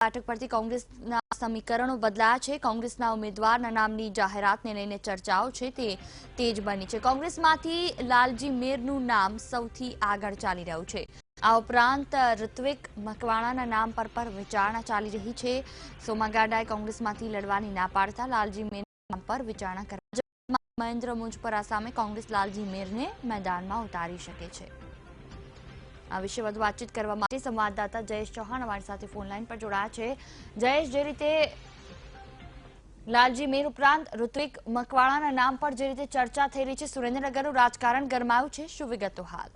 બેઠક પરથી કોંગ્રેસના સમીકરણો બદલાયા છે. કોંગ્રેસના ઉમેદવારના નામની જાહેરાતને લઈને ચર્ચાઓ છે તે તેજ બની છે. કોંગ્રેસમાંથી લાલજી મેરનું નામ સૌથી આગળ ચાલી રહ્યું છે. આ ઉપરાંત ઋત્વિક મકવાણાના નામ પર પર વિચારણા ચાલી રહી છે. સોમા ગાડાએ કોંગ્રેસમાંથી લડવાની ના પાડતા લાલજી મેરના નામ પર વિચારણા કરવા મહેન્દ્ર મુંજપરા સામે કોંગ્રેસ લાલજી મેરને મેદાનમાં ઉતારી શકે છે. આ વિશે વધુ વાતચીત કરવા માટે સંવાદદાતા જયેશ ચૌહાણ અમારી સાથે ફોનલાઈન પર જોડાયા છે. જયેશ, જે રીતે લાલજી મેર ઉપરાંત ઋત્વિક મકવાણાના નામ પર જે રીતે ચર્ચા થઈ રહી છે, સુરેન્દ્રનગરનું રાજકારણ ગરમાયું છે, શું વિગતો હાલ?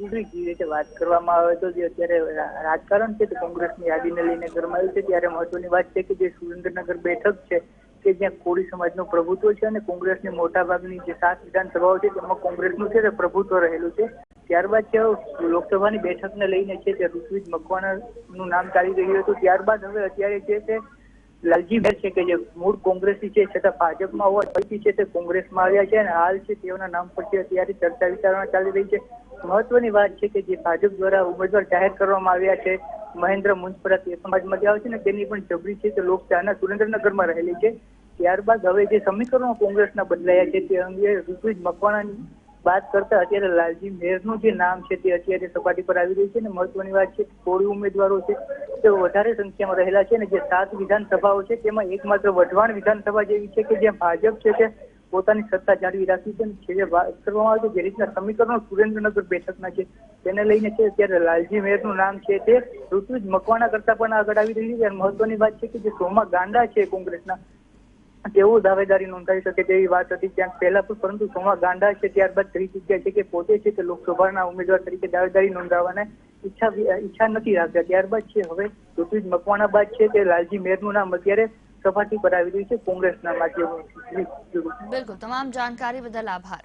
જે રીતે વાત કરવામાં આવે તો જે અત્યારે રાજકારણ છે તે કોંગ્રેસની યાદીને લઈને ગરમાયું છે. ત્યારે મહત્વની વાત છે કે જે સુરેન્દ્રનગર બેઠક છે કે જ્યાં કોળી સમાજનું પ્રભુત્વ છે અને કોંગ્રેસની મોટાભાગની જે સાત વિધાનસભાઓ છે તેમાં કોંગ્રેસનું છે તે પ્રભુત્વ રહેલું છે. ત્યારબાદ લોકસભાની બેઠકને લઈને છે તે ઋત્વિજ મકવાણાનું નામ ચાલી રહ્યું હતું. ત્યારબાદ હવે અત્યારે છે લાલજી મેર છે કે જે મૂળ કોંગ્રેસી છે છતાં ભાજપમાં હોવા છતાં છે તે કોંગ્રેસમાં આવ્યા છે અને હાલ છે તેઓના નામ પરથી અત્યારે ચર્ચા વિચારણા ચાલી રહી છે. મહત્વની વાત છે કે જે ભાજપ દ્વારા ઉમેદવાર જાહેર કરવામાં આવ્યા છે, મહેન્દ્ર મુંજપરા તે સમાજમાંથી આવે છે ને તેની પણ જબરી છે તે લોકચાહના સુરેન્દ્રનગરમાં રહેલી છે. ત્યારબાદ હવે જે સમીકરણો કોંગ્રેસના બદલાયા છે તે અંગે ઋતુજ મકવાણાની વાત કરતા અત્યારે લાલજી મેરનું જે નામ છે તે અત્યારે સપાટી પર આવી રહ્યું છે અને મહત્વની વાત છે કોળી ઉમેદવારો છે તે વધારે સંખ્યામાં રહેલા છે અને જે સાત વિધાનસભાઓ છે તેમાં એકમાત્ર વઢવાણ વિધાનસભા જેવી છે કે જે ભાજપ છે તે પોતાની સત્તા જાળવી રાખી છે અને જે વાત કરવામાં આવે છે જે રીતના સમીકરણો સુરેન્દ્રનગર બેઠકના છે તેને લઈને છે અત્યારે લાલજી મેરનું નામ છે તે ઋતુજ મકવાણા કરતા પણ આગળ આવી રહ્યું છે અને મહત્વની વાત છે કે જે સોમા ગાંડા છે કોંગ્રેસના તેઓ દાવેદારી નોંધાવી શકે તેવી વાત હતી ક્યાંક પહેલા પણ, પરંતુ સોમા ગાંડા છે ત્યારબાદ થઈ ચૂક્યા છે કે પોતે છે તે લોકસભાના ઉમેદવાર તરીકે દાવેદારી નોંધાવવાને ઈચ્છા ઈચ્છા નથી રાખતા. ત્યારબાદ છે હવે ઋતુજ મકવાણા બાદ છે તે લાલજી મેરનું નામ અત્યારે સપાટી પર આવી રહ્યું છે કોંગ્રેસના માધ્યમોથી. બિલકુલ, તમામ જાણકારી બદલ આભાર.